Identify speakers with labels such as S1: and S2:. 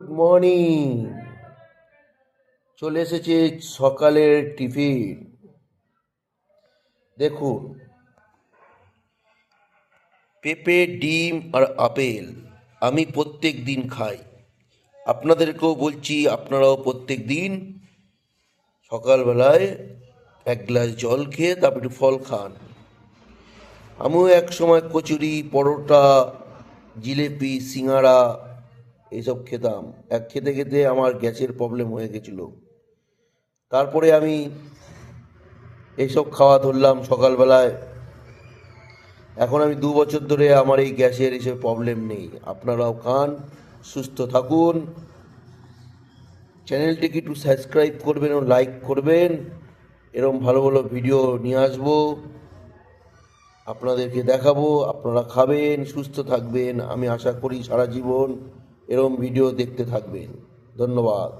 S1: Good morning চলে এসেছে সকালের টিফিন। দেখুন, পেঁপে, ডিম আর আপেল আমি প্রত্যেক দিন খাই। আপনাদেরকেও বলছি, আপনারাও প্রত্যেক দিন সকালবেলায় এক গ্লাস জল খেয়ে তারপর একটু ফল খান। আমিও এক সময় কচুরি, পরোটা, জিলেপি সিঙ্গাড়া এইসব খেতাম। এক খেতে খেতে আমার গ্যাসের প্রবলেম হয়ে গেছিল। তারপরে আমি এইসব খাওয়া ধরলাম সকালবেলায়। এখন আমি দু বছর ধরে আমার এই গ্যাসের এসব প্রবলেম নেই। আপনারাও খান, সুস্থ থাকুন। চ্যানেলটিকে একটু সাবস্ক্রাইব করবেন ও লাইক করবেন। এরকম ভালো ভালো ভিডিও নিয়ে আসব। আপনাদেরকে দেখাবো, আপনারা খাবেন, সুস্থ থাকবেন। আমি আশা করি সারা জীবন এরকম ভিডিও দেখতে থাকবেন। ধন্যবাদ।